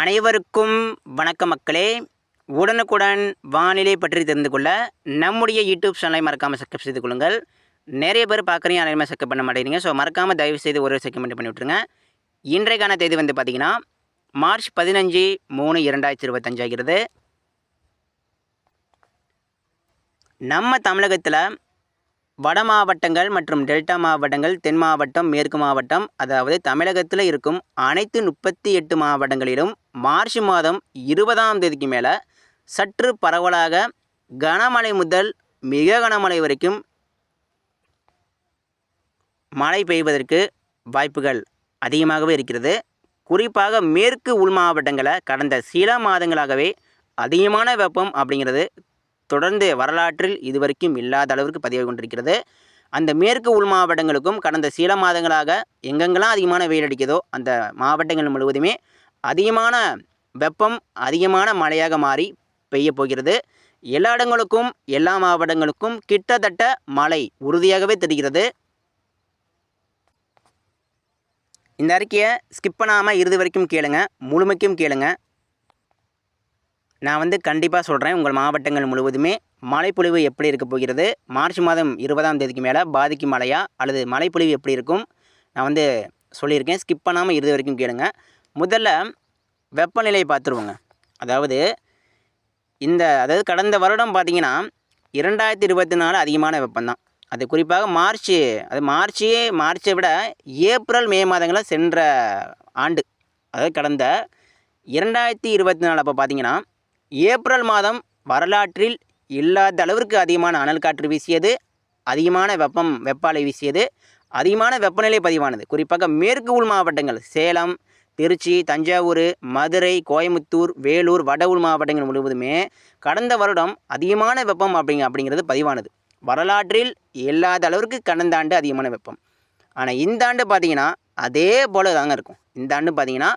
அனைவருக்கும் வணக்க மக்களே. உடனுக்குடன் வானிலை பற்றி தெரிந்து கொள்ள நம்முடைய யூடியூப் சேனலை மறக்காமல் சப்ஸ்கிரைப் செய்து கொள்ளுங்கள். நிறைய பேர் பார்க்குறீங்க அனைவருமே சப்ஸ்கிரைப் பண்ண மாட்டேங்கிறீங்க. ஸோ மறக்காமல் தயவு செய்து ஒரு செகண்ட் பண்ணி விட்ருங்க இன்றைக்கான தேதி வந்து பார்த்திங்கன்னா மார்ச் பதினஞ்சு மூணு இரண்டாயிரத்தி இருபத்தஞ்சு ஆகிறது. நம்ம தமிழகத்தில் வட மாவட்டங்கள் மற்றும் டெல்டா மாவட்டங்கள் தென் மாவட்டம் மேற்கு மாவட்டம் அதாவது தமிழகத்தில் இருக்கும் அனைத்து முப்பத்தி எட்டு மாவட்டங்களிலும் மார்ச் மாதம் இருபதாம் தேதிக்கு மேலே சற்று பரவலாக கனமழை முதல் மிக கனமழை வரைக்கும் மழை பெய்வதற்கு வாய்ப்புகள் அதிகமாகவே இருக்கிறது. குறிப்பாக மேற்கு உள் மாவட்டங்களை கடந்த சில மாதங்களாகவே அதிகமான வெப்பம் அப்படிங்கிறது தொடர்ந்து வரலாற்றில் இதுவரைக்கும் இல்லாத அளவிற்கு பதிவாகி கொண்டிருக்கிறது. அந்த மேற்கு உள் மாவட்டங்களுக்கும் கடந்த சில மாதங்களாக எங்கெங்கெல்லாம் அதிகமான வெயில் அடிக்குதோ அந்த மாவட்டங்கள் முழுவதுமே அதிகமான வெப்பம் அதிகமான மழையாக மாறி பெய்ய போகிறது. எல்லா இடங்களுக்கும் எல்லா மாவட்டங்களுக்கும் கிட்டத்தட்ட மழை உறுதியாகவே தெரிகிறது. இந்த அறிக்கையை ஸ்கிப் பண்ணாமல் இறுதி வரைக்கும் கேளுங்க. முழுமைக்கும் கேளுங்க. நான் வந்து கண்டிப்பாக சொல்கிறேன் உங்கள் மாவட்டங்கள் முழுவதுமே மழைப்பொழிவு எப்படி இருக்க போகிறது? மார்ச் மாதம் இருபதாம் தேதிக்கு மேலே பாதிக்கும் மழையா? அல்லது மழைப்பொழிவு எப்படி இருக்கும்? நான் வந்து சொல்லியிருக்கேன். ஸ்கிப் பண்ணாமல் இறுதி வரைக்கும் கேளுங்கள் முதல்ல வெப்பநிலையை பார்த்துருவோங்க. அதாவது இந்த அதாவது கடந்த வருடம் பார்த்திங்கன்னா இரண்டாயிரத்தி இருபத்தி நாலு அதிகமான வெப்பம்தான். அது குறிப்பாக மார்ச் அது மார்ச்சே மார்ச்சை விட ஏப்ரல் மே மாதங்களில் சென்ற ஆண்டு. அதாவது கடந்த இரண்டாயிரத்தி இருபத்தி நாலு அப்போ பார்த்தீங்கன்னா ஏப்ரல் மாதம் வரலாற்றில் இல்லாத அளவிற்கு அதிகமான அனல் காற்று வீசியது அதிகமான வெப்பம் வெப்பாலை வீசியது அதிகமான வெப்பநிலை பதிவானது. குறிப்பாக மேற்கு உள் மாவட்டங்கள் சேலம் திருச்சி தஞ்சாவூர் மதுரை கோயம்புத்தூர் வேலூர் வட உள் மாவட்டங்கள் முழுவதுமே கடந்த வருடம் அதிகமான வெப்பம் அப்படிங்க அப்படிங்கிறது பதிவானது. வரலாற்றில் இல்லாத அளவிற்கு கடந்த ஆண்டு அதிகமான வெப்பம். ஆனால் இந்த ஆண்டு பார்த்தீங்கன்னா அதே போல் தாங்க இருக்கும். இந்த ஆண்டு பார்த்தீங்கன்னா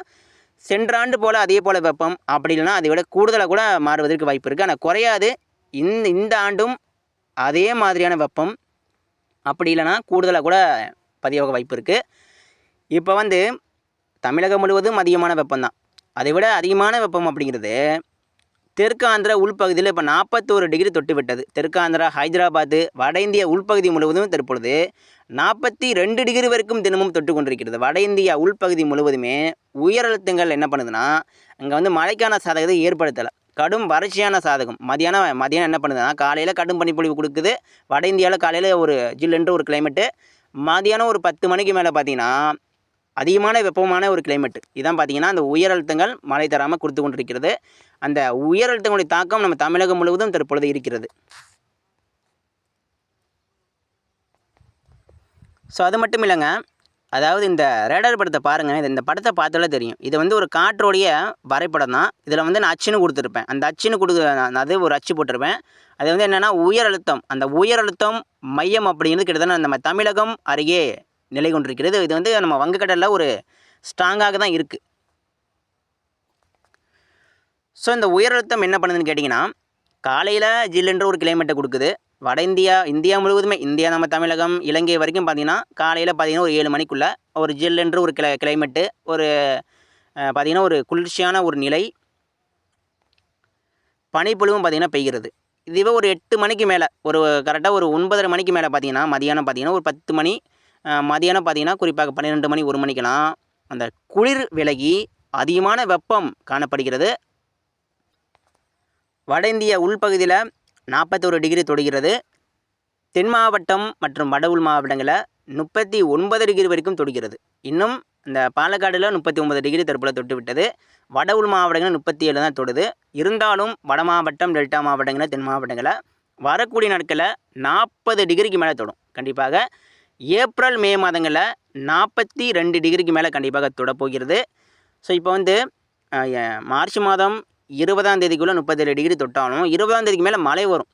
சென்ற ஆண்டு போல் அதே போல் வெப்பம். அப்படி இல்லைன்னா அதை விட கூடுதலாக கூட மாறுவதற்கு வாய்ப்பு இருக்குது ஆனால் குறையாது. இந்த இந்த ஆண்டும் அதே மாதிரியான வெப்பம். அப்படி இல்லைன்னா கூடுதலாக கூட பதிவாக வாய்ப்பு இருக்குது இப்போ வந்து தமிழகம் முழுவதும் அதிகமான வெப்பம்தான். அதை விட அதிகமான வெப்பம் அப்படிங்கிறது தெற்கு ஆந்திரா உள்பகுதியில் இப்போ நாற்பத்தோரு டிகிரி தொட்டு விட்டது. தெற்கு ஆந்திரா ஹைதராபாத்து வட இந்தியா உள்பகுதி முழுவதும் தற்பொழுது நாற்பத்தி ரெண்டு டிகிரி வரைக்கும் தினமும் தொட்டு கொண்டிருக்கிறது. வட இந்தியா உள்பகுதி முழுவதுமே உயர் அழுத்தங்கள் என்ன பண்ணுதுன்னா அங்கே வந்து மழைக்கான சாதகத்தை ஏற்படுத்தலை. கடும் வறட்சியான சாதகம். மதியானம் மதியானம் என்ன பண்ணுதுன்னா காலையில் கடும் பனிப்பொழிவு கொடுக்குது. வட இந்தியாவில் காலையில் ஒரு ஜில்லுன்ற ஒரு கிளைமேட்டு மதியானம் ஒரு பத்து மணிக்கு மேலே பார்த்தீங்கன்னா அதிகமான வெப்பமான ஒரு கிளைமேட் இதான் பார்த்தீங்கன்னா அந்த உயர் அழுத்தங்கள் மழை தராமல் கொடுத்து கொண்டிருக்கிறது. அந்த உயர் அழுத்தங்களுடைய தாக்கம் நம்ம தமிழகம் முழுவதும் தற்பொழுது இருக்கிறது. ஸோ அது மட்டும் இல்லைங்க. அதாவது இந்த ரேடர் படத்தை பாருங்கள் இது இந்த படத்தை பார்த்தாலே தெரியும். இது வந்து ஒரு காற்றோடைய வரைபடம் தான். இதில் வந்து நான் அச்சுன்னு கொடுத்துருப்பேன். அந்த அச்சுன்னு கொடுத்து நான் அது ஒரு அச்சு போட்டிருப்பேன். அது வந்து என்னென்னா உயர் அழுத்தம். அந்த உயர் அழுத்தம் மையம் அப்படிங்கிறது கிட்டத்தட்ட நம்ம தமிழகம் அருகே நிலை கொண்டிருக்கிறது. இது வந்து நம்ம வங்கக்கடலில் ஒரு ஸ்ட்ராங்காக தான் இருக்குது ஸோ இந்த உயர் அழுத்தம் என்ன பண்ணுதுன்னு கேட்டிங்கன்னா காலையில் ஜில்லுன்ற ஒரு கிளைமேட்டை கொடுக்குது. வட இந்தியா இந்தியா முழுவதுமே இந்தியா நம்ம தமிழகம் இலங்கை வரைக்கும் பார்த்திங்கன்னா காலையில் பார்த்திங்கன்னா ஒரு ஏழு மணிக்குள்ளே ஒரு ஜில்லுன்ற ஒரு கிளை கிளைமேட்டு ஒரு பார்த்திங்கன்னா ஒரு குளிர்ச்சியான ஒரு நிலை பனிப்பொழிவும் பார்த்திங்கன்னா பெய்கிறது. இதுவே ஒரு எட்டு மணிக்கு மேலே ஒரு கரெக்டாக ஒரு ஒன்பதரை மணிக்கு மேலே பார்த்திங்கன்னா மதியானம் பார்த்திங்கன்னா ஒரு பத்து மணி மதியானம் பார்த்திங்கன்னா குறிப்பாக பன்னிரெண்டு மணி ஒரு மணிக்கெல்லாம் அந்த குளிர் விலகி அதிகமான வெப்பம் காணப்படுகிறது. வட இந்திய உள்பகுதியில் நாற்பத்தொரு டிகிரி தொடுகிறது. தென் மாவட்டம் மற்றும் வட உள் மாவட்டங்களில் முப்பத்தி ஒன்பது டிகிரி வரைக்கும் தொடுகிறது. இன்னும் இந்த பாலக்காடில் முப்பத்தி ஒன்பது டிகிரி தற்போது தொட்டு விட்டது வட உள் மாவட்டங்களில் முப்பத்தி ஏழு தான் தொடுது. இருந்தாலும் வட மாவட்டம் டெல்டா மாவட்டங்களில் தென் மாவட்டங்களில் வரக்கூடிய நாட்களில் நாற்பது டிகிரிக்கு மேலே தொடும். கண்டிப்பாக ஏப்ரல் மே மாதங்களில் நாற்பத்தி ரெண்டு டிகிரிக்கு மேலே கண்டிப்பாக தொடப்போகிறது. ஸோ இப்போ வந்து மார்ச் மாதம் இருபதாம் தேதிக்குள்ளே முப்பத்தேழு டிகிரி தொட்டாலும் இருபதாம் தேதிக்கு மேலே மழை வரும்.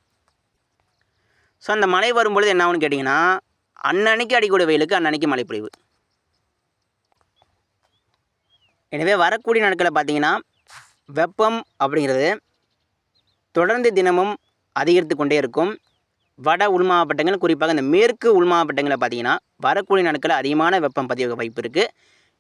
ஸோ அந்த மழை வரும்பொழுது என்ன ஆகுன்னு கேட்டிங்கன்னா அன்னன்னைக்கு அடிக்கூடிய வெயிலுக்கு அன்னன்னைக்கு மழை பொழிவு எனவே வரக்கூடிய நாட்களில் பார்த்தீங்கன்னா வெப்பம் அப்படிங்கிறது தொடர்ந்து தினமும் அதிகரித்து கொண்டே இருக்கும். வட உள் மாவட்டங்கள் குறிப்பாக இந்த மேற்கு உள் மாவட்டங்களில் பார்த்தீங்கன்னா வரக்கூடிய நாட்களில் அதிகமான வெப்பம் பதிவாக வாய்ப்பு இருக்குது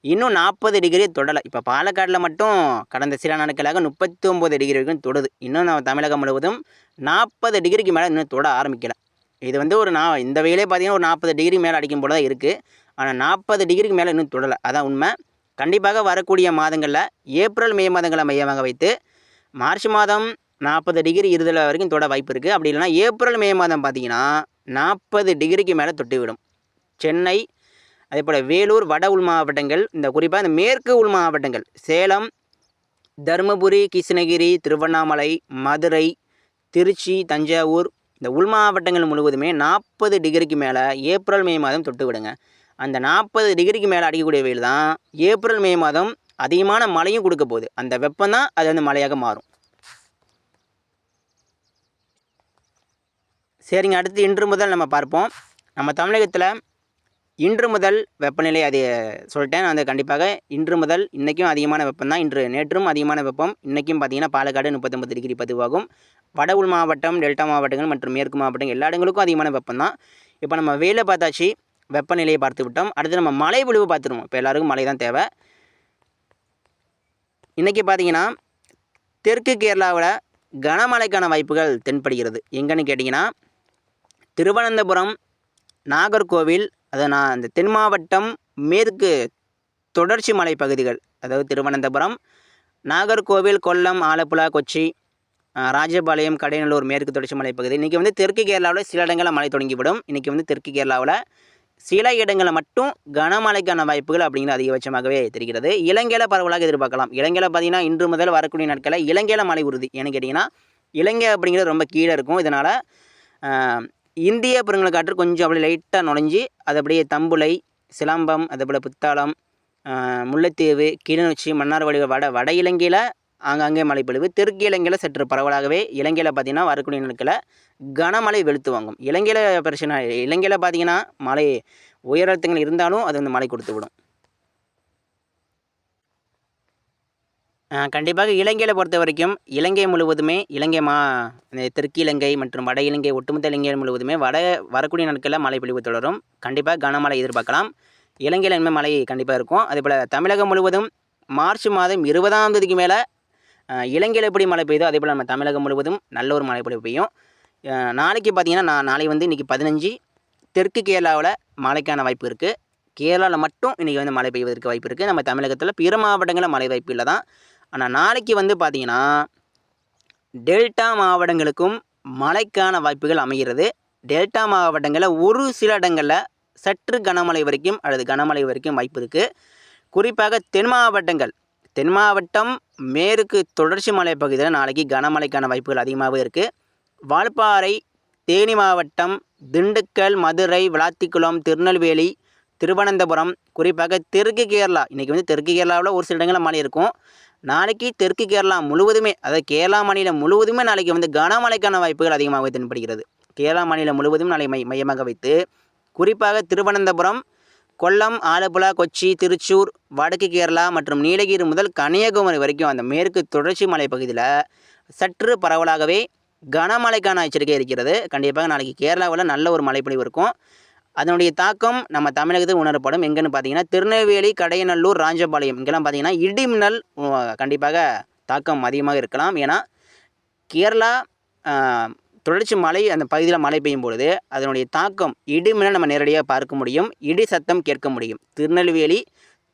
இன்னும் நாற்பது டிகிரி தொடலை. இப்போ பாலக்காட்டில் மட்டும் கடந்த சில நாட்களாக முப்பத்தி ஒம்பது டிகிரி வரைக்கும் தொடுது. இன்னும் நம்ம தமிழகம் முழுவதும் நாற்பது டிகிரிக்கு மேலே இன்னும் தொட ஆரம்பிக்கல. இது வந்து ஒரு நான் இந்த வெயிலே பார்த்தீங்கன்னா ஒரு நாற்பது டிகிரி மேலே அடிக்கும் போல தான் இருக்குது ஆனால் நாற்பது டிகிரிக்கு மேலே இன்னும் தொடலை. அதான் உண்மை. கண்டிப்பாக வரக்கூடிய மாதங்களில் ஏப்ரல் மே மாதங்களை மையமாக வைத்து மார்ச் மாதம் நாற்பது டிகிரி இருதலை வரைக்கும் தொட வாய்ப்பு இருக்குது அப்படி இல்லைன்னா ஏப்ரல் மே மாதம் பார்த்தீங்கன்னா நாற்பது டிகிரிக்கு மேலே தொட்டுவிடும். சென்னை அதே போல் வேலூர் வட உள் மாவட்டங்கள் இந்த குறிப்பாக இந்த மேற்கு உள் மாவட்டங்கள் சேலம் தருமபுரி கிருஷ்ணகிரி திருவண்ணாமலை மதுரை திருச்சி தஞ்சாவூர் இந்த உள் மாவட்டங்கள் முழுவதுமே நாற்பது டிகிரிக்கு மேலே ஏப்ரல் மே மாதம் தொட்டு விடுங்க அந்த நாற்பது டிகிரிக்கு மேலே அடிக்கக்கூடிய வெயில் தான் ஏப்ரல் மே மாதம் அதிகமான மழையும் கொடுக்க போகுது. அந்த வெப்பம் தான் அது வந்து மழையாக மாறும். சரிங்க அடுத்து இன்று முதல் நம்ம பார்ப்போம். நம்ம தமிழகத்தில் இன்று முதல் வெப்பநிலை அது சொல்லிட்டேன் அந்த கண்டிப்பாக இன்று முதல் இன்றைக்கும் அதிகமான வெப்பம் தான். இன்று நேற்றும் அதிகமான வெப்பம் இன்றைக்கும் பார்த்தீங்கன்னா பாலக்காடு முப்பத்தொம்பது டிகிரி பதிவாகும். வட உள் மாவட்டம் டெல்டா மாவட்டங்கள் மற்றும் மேற்கு மாவட்டங்கள் எல்லா இடங்களுக்கும் அதிகமான வெப்பம் தான். இப்போ நம்ம வெயிலை பார்த்தாச்சு வெப்பநிலையை பார்த்து விட்டோம். அடுத்து நம்ம மழை விழுவு பார்த்துருவோம். இப்போ எல்லாருக்கும் மழை தான் தேவை. இன்றைக்கி பார்த்தீங்கன்னா தெற்கு கேரளாவில் கனமழைக்கான வாய்ப்புகள் தென்படுகிறது. எங்கன்னு கேட்டிங்கன்னா திருவனந்தபுரம் நாகர்கோவில் அதை நான் அந்த தென் மாவட்டம் மேற்கு தொடர்ச்சி மலை பகுதிகள் அதாவது திருவனந்தபுரம் நாகர்கோவில் கொல்லம் ஆலப்புழா கொச்சி ராஜபாளையம் கடையநல்லூர் மேற்கு தொடர்ச்சி மலை பகுதி. இன்றைக்கி வந்து தெற்கு கேரளாவில் சில இடங்களில் மழை தொடங்கிவிடும். இன்றைக்கி வந்து தெற்கு கேரளாவில் சில இடங்களில் மட்டும் கனமழைக்கான வாய்ப்புகள் அப்படிங்கிறது அதிகபட்சமாகவே தெரிகிறது. இலங்கையில் பரவலாக எதிர்பார்க்கலாம். இலங்கையில் பார்த்திங்கன்னா இன்று முதல் வரக்கூடிய நாட்களில் இலங்கையில் மழை உறுதி. ஏன்னு கேட்டிங்கன்னா இலங்கை அப்படிங்கிறது ரொம்ப கீழே இருக்கும். இதனால் இந்திய பெருங்கலக்காற்று கொஞ்சம் அப்படியே லைட்டாக நுழைஞ்சி அது அப்படியே தம்புளை சிலம்பம் அதேபோல் புத்தாளம் முல்லைத்தீவு கிளிநொச்சி மன்னார்வழி வட வட இலங்கையில் ஆங்காங்கே மழை பொழிவு. தெற்கு இலங்கையில் சற்று பரவலாகவே இலங்கையில் பார்த்தீங்கன்னா வரக்கூடிய நாட்களில் கனமழை வெளுத்து வாங்கும். இலங்கையில் பிரச்சனை இலங்கையில் பார்த்தீங்கன்னா மழை உயரத்துங்கள் இருந்தாலும் அது வந்து மழை கொடுத்து விடும். கண்டிப்பாக இலங்கையில் பொறுத்த வரைக்கும் இலங்கை முழுவதுமே இலங்கை மா தெற்கு இலங்கை மற்றும் வட இலங்கை ஒட்டுமொத்த இலங்கை முழுவதுமே வட வரக்கூடிய நாட்களில் மழை பொழிவு தொடரும். கண்டிப்பாக கனமழை எதிர்பார்க்கலாம். இலங்கையில் இனிமேல் மழை கண்டிப்பாக இருக்கும். அதே போல் தமிழகம் முழுவதும் மார்ச் மாதம் இருபதாம் தேதிக்கு மேலே இலங்கையில் எப்படி மழை பெய்யுதோ அதே போல் நம்ம தமிழகம் முழுவதும் நல்ல ஒரு மழை பொழிவு பெய்யும். நாளைக்கு பார்த்தீங்கன்னா நான் நாளை வந்து இன்றைக்கி பதினஞ்சு. தெற்கு கேரளாவில் மழைக்கான வாய்ப்பு இருக்குது கேரளாவில் மட்டும் இன்றைக்கி வந்து மழை பெய்வதற்கு வாய்ப்பு இருக்குது நம்ம தமிழகத்தில் பிற மாவட்டங்களில் மழை வாய்ப்பு இல்லை தான் ஆனால் நாளைக்கு வந்து பார்த்திங்கன்னா டெல்டா மாவட்டங்களுக்கும் மழைக்கான வாய்ப்புகள் அமைகிறது. டெல்டா மாவட்டங்களில் ஒரு சில இடங்களில் சற்று கனமழை வரைக்கும் அல்லது கனமழை வரைக்கும் வாய்ப்பு இருக்குது குறிப்பாக தென் மாவட்டங்கள். தென் மாவட்டம் மேற்கு தொடர்ச்சி மலை பகுதியில் நாளைக்கு கனமழைக்கான வாய்ப்புகள் அதிகமாகவே இருக்குது வால்பாறை தேனி மாவட்டம் திண்டுக்கல் மதுரை விளாத்திக்குளம் திருநெல்வேலி திருவனந்தபுரம் குறிப்பாக தெற்கு கேரளா. இன்றைக்கி வந்து தெற்கு கேரளாவில் ஒரு சில இடங்களில் மழை இருக்கும். நாளைக்கு தெற்கு கேரளா முழுவதுமே அதாவது கேரளா மாநிலம் முழுவதுமே நாளைக்கு வந்து கனமழைக்கான வாய்ப்புகள் அதிகமாக தென்படுகிறது. கேரளா மாநிலம் முழுவதும் நாளை மை மையமாக வைத்து குறிப்பாக திருவனந்தபுரம் கொல்லம் ஆலப்புழா கொச்சி திருச்சூர் வடக்கு கேரளா மற்றும் நீலகிரி முதல் கன்னியாகுமரி வரைக்கும் அந்த மேற்கு தொடர்ச்சி மலைப்பகுதியில் சற்று பரவலாகவே கனமழைக்கான எச்சரிக்கை இருக்கிறது. கண்டிப்பாக நாளைக்கு கேரளாவில் நல்ல ஒரு மழைப்பொழிவு இருக்கும். அதனுடைய தாக்கம் நம்ம தமிழகத்தில் உணரப்படும். எங்கன்னு பார்த்தீங்கன்னா திருநெல்வேலி கடையநல்லூர் ராஜபாளையம் இங்கெல்லாம் பார்த்தீங்கன்னா இடிமின்னல் கண்டிப்பாக தாக்கம் அதிகமாக இருக்கலாம். ஏன்னா கேரளா தொடர்ச்சி மழை அந்த பகுதியில் மழை பெய்யும் பொழுது அதனுடைய தாக்கம் இடிமின்னல் நம்ம நேரடியாக பார்க்க முடியும். இடி சத்தம் கேட்க முடியும். திருநெல்வேலி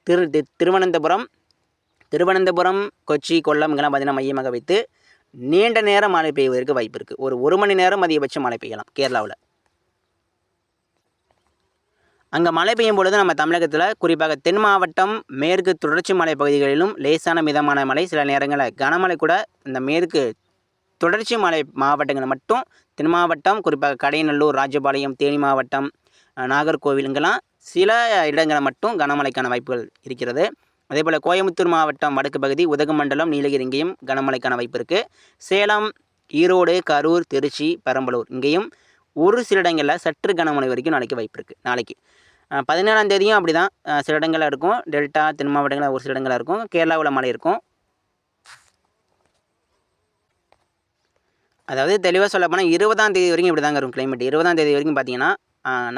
திரு தி- திருவனந்தபுரம் திருவனந்தபுரம் கொச்சி கொல்லம் இங்கெல்லாம் பார்த்தீங்கன்னா மையமாக வைத்து நீண்ட நேரம் மழை பெய்வதற்கு வாய்ப்பு இருக்குது ஒரு ஒரு மணி நேரம் அதிகபட்சம் மழை பெய்யலாம் கேரளாவில். அங்கே மழை பெய்யும் பொழுது நம்ம தமிழகத்தில் குறிப்பாக தென் மாவட்டம் மேற்கு தொடர்ச்சி மலை பகுதிகளிலும் லேசான மிதமான மழை. சில நேரங்களில் கனமழை கூட இந்த மேற்கு தொடர்ச்சி மலை மாவட்டங்கள் மட்டும் தென் மாவட்டம் குறிப்பாக கடையநல்லூர் ராஜபாளையம் தேனி மாவட்டம் நாகர்கோவில் இங்கெல்லாம் சில இடங்களில் மட்டும் கனமழைக்கான வாய்ப்புகள் இருக்கிறது. அதே போல் கோயம்புத்தூர் மாவட்டம் வடக்கு பகுதி உதகமண்டலம் நீலகிரி இங்கேயும் கனமழைக்கான வாய்ப்பு இருக்குது சேலம் ஈரோடு கரூர் திருச்சி பெரம்பலூர் இங்கேயும் ஒரு சில இடங்களில் சற்று கனமழை வரைக்கும் நாளைக்கு வாய்ப்பு இருக்குது நாளைக்கு பதினேழாம் தேதியும் அப்படி தான் சில இடங்களில் இருக்கும். டெல்டா தென் மாவட்டங்களில் ஒரு சில இடங்களில் இருக்கும். கேரளாவில் மழை இருக்கும். அதாவது தெளிவாக சொல்லப்போனால் இருபதாம் தேதி வரைக்கும் இப்படி தாங்க இருக்கும் கிளைமேட் இருபதாம் தேதி வரைக்கும் பார்த்தீங்கன்னா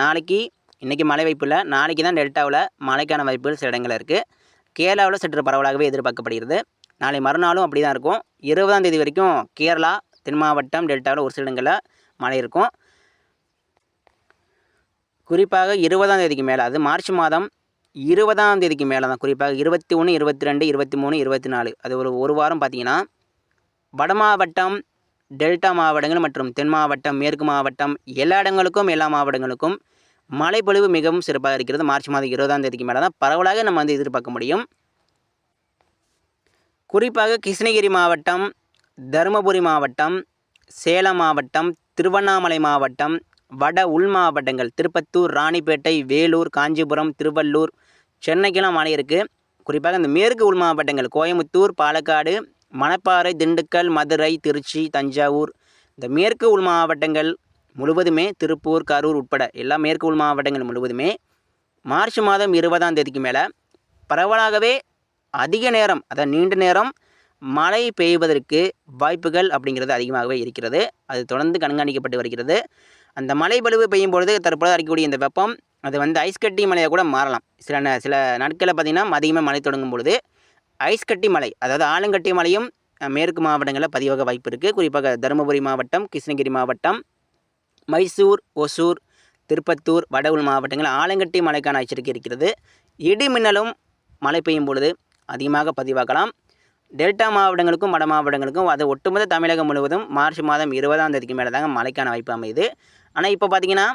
நாளைக்கு இன்றைக்கி மழை வாய்ப்பு இல்லை. நாளைக்கு தான் டெல்டாவில் மழைக்கான வாய்ப்புகள் சில இடங்களில் இருக்குது கேரளாவில் சற்று பரவலாகவே எதிர்பார்க்கப்படுகிறது. நாளை மறுநாளும் அப்படி தான் இருக்கும். இருபதாம் தேதி வரைக்கும் கேரளா தென் மாவட்டம் டெல்டாவில் ஒரு சில இடங்களில் மழை இருக்கும். குறிப்பாக இருபதாம் தேதிக்கு மேலே அது மார்ச் மாதம் இருபதாம் தேதிக்கு மேலே தான். குறிப்பாக இருபத்தி ஒன்று இருபத்தி ரெண்டு இருபத்தி மூணு இருபத்தி நாலு அது ஒரு ஒரு வாரம் பார்த்தீங்கன்னா வட மாவட்டம் டெல்டா மாவட்டங்கள் மற்றும் தென் மாவட்டம் மேற்கு மாவட்டம் எல்லா இடங்களுக்கும் எல்லா மாவட்டங்களுக்கும் மழைப்பொழிவு மிகவும் சிறப்பாக இருக்கிறது. மார்ச் மாதம் இருபதாம் தேதிக்கு மேலே தான். பரவலாக நம்ம வந்து எதிர்பார்க்க முடியும். குறிப்பாக கிருஷ்ணகிரி மாவட்டம் தருமபுரி மாவட்டம் சேலம் மாவட்டம் திருவண்ணாமலை மாவட்டம் வட உள் மாவட்டங்கள் திருப்பத்தூர் ராணிப்பேட்டை வேலூர் காஞ்சிபுரம் திருவள்ளூர் சென்னைக்கெல்லாம் மழை இருக்குது குறிப்பாக இந்த மேற்கு உள் மாவட்டங்கள் கோயமுத்தூர் பாலக்காடு மணப்பாறை திண்டுக்கல் மதுரை திருச்சி தஞ்சாவூர் இந்த மேற்கு உள் மாவட்டங்கள் முழுவதுமே திருப்பூர் கரூர் உட்பட எல்லா மேற்கு உள் மாவட்டங்கள் முழுவதுமே மார்ச் மாதம் இருபதாம் தேதிக்கு மேலே பரவலாகவே அதிக நேரம் அதாவது நீண்ட நேரம் மழை பெய்வதற்கு வாய்ப்புகள் அப்படிங்கிறது அதிகமாகவே இருக்கிறது. அது தொடர்ந்து கண்காணிக்கப்பட்டு வருகிறது. அந்த மழை பொழிவு பெய்யும் பொழுது தற்போது அடிக்கக்கூடிய இந்த வெப்பம் அது வந்து ஐஸ் கட்டி கூட மாறலாம். சில ந- சில நாட்களில் பார்த்திங்கன்னா அதிகமாக மழை தொடங்கும் பொழுது ஐஸ் கட்டி மலை அதாவது ஆலங்கட்டி மலையும் மேற்கு மாவட்டங்களில் பதிவாக வாய்ப்பு இருக்குது குறிப்பாக தருமபுரி மாவட்டம் கிருஷ்ணகிரி மாவட்டம் மைசூர் ஒசூர் திருப்பத்தூர் வடவுள் மாவட்டங்களில் மாவட்டங்கள் ஆலங்கட்டி மழைக்கான எச்சரிக்கை இருக்கிறது. இடி மின்னலும் மழை பெய்யும் பொழுது அதிகமாக பதிவாகலாம். டெல்டா மாவட்டங்களுக்கும் வட மாவட்டங்களுக்கும் அது ஒட்டுமொத்த தமிழகம் முழுவதும் மார்ச் மாதம் இருபதாம் தேதிக்கு மேலே தாங்க மழைக்கான வாய்ப்பு அமையுது. ஆனால் இப்போ பார்த்தீங்கன்னா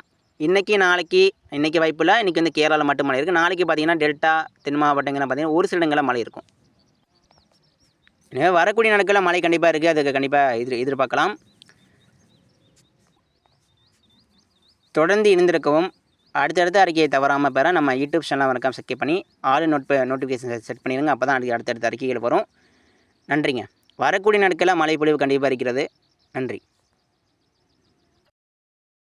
இன்றைக்கி நாளைக்கு இன்றைக்கி வாய்ப்பு இல்லை. இன்றைக்கி வந்து கேரளாவில் மட்டும் மழை இருக்குது நாளைக்கு பார்த்தீங்கன்னா டெல்டா தென் மாவட்டங்களில் பார்த்திங்கன்னா ஒரு சில இடங்களில் மழை இருக்கும். எனவே வரக்கூடிய நாட்களில் மழை கண்டிப்பாக இருக்குது அதுக்கு கண்டிப்பாக எதிர் எதிர்பார்க்கலாம். தொடர்ந்து இணைந்திருக்கவும். அடுத்தடுத்த அறிக்கையை தவறாமல் பெற நம்ம யூடியூப் சேனலை வணக்கம் செக் பண்ணி ஆல் நோட் நோட்டிஃபிகேஷன் செட் பண்ணிடுங்க. அப்போ தான் அடுத்த அடுத்தடுத்த அறிக்கைகள் வரும். நன்றிங்க. வரக்கூடிய நாட்களில் மழை பொழிவு கண்டிப்பாக இருக்கிறது. நன்றி.